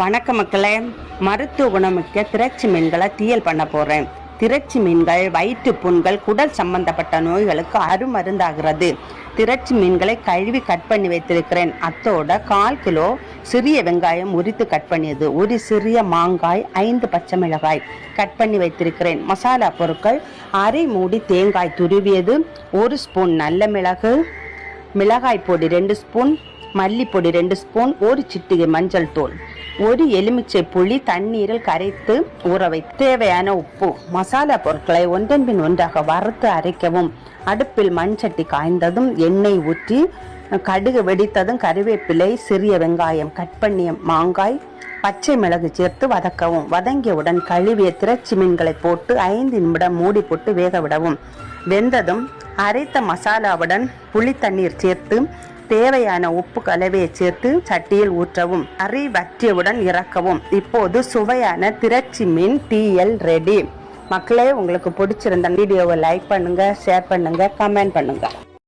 வணக்க மக்களே மருத்துவ குணமிக்க திரட்சி மீன்களை தீயல் பண்ண போறேன். திரைச்சி மீன்கள் வயிற்று புண்கள் குடல் சம்பந்தப்பட்ட நோய்களுக்கு அருமருந்தாகிறது. திரைச்சி மீன்களை கழுவி கட் பண்ணி வைத்திருக்கிறேன். அத்தோட கால் கிலோ சிறிய வெங்காயம் உரித்து கட் பண்ணியது. ஒரு சிறிய மாங்காய் ஐந்து பச்சை மிளகாய் கட் பண்ணி வைத்திருக்கிறேன். மசாலா பொருட்கள் அரை மூடி தேங்காய் துருவியது ஒரு ஸ்பூன் நல்ல மிளகு மிளகாய் பொடி ரெண்டு ஸ்பூன் மல்லிப்பொடி ரெண்டு ஸ்பூன் ஒரு சிட்டிகை மஞ்சள் தூள். ஒரு எலுமிச்சை புளி தண்ணீரில் கரைத்து ஊற தேவையான உப்பு மசாலா பொருட்களை ஒன்றன் பின் ஒன்றாக வறுத்து அரைக்கவும். அடுப்பில் மண் சட்டி காய்ந்ததும் எண்ணெய் ஊற்றி கடுகு வெடித்ததும் கருவேப்பிலை சிறிய வெங்காயம் கட் பண்ணிய மாங்காய் பச்சை மிளகு சேர்த்து வதக்கவும். வதங்கியவுடன் கழுவிய திரச்சி மீன்களை போட்டு ஐந்து நிமிடம் மூடி போட்டு வேக விடவும். வெந்ததும் அரைத்த மசாலாவுடன் புளி தண்ணீர் சேர்த்து தேவையான உப்பு கலவையை சேர்த்து சட்டியில் ஊற்றவும் அரி வற்றியவுடன் இறக்கவும். இப்போது சுவையான திரச்சி மீன் டீயல் ரெடி மக்களே உங்களுக்கு பிடிச்சிருந்த வீடியோவை லைக் பண்ணுங்க ஷேர் பண்ணுங்க கமெண்ட் பண்ணுங்க.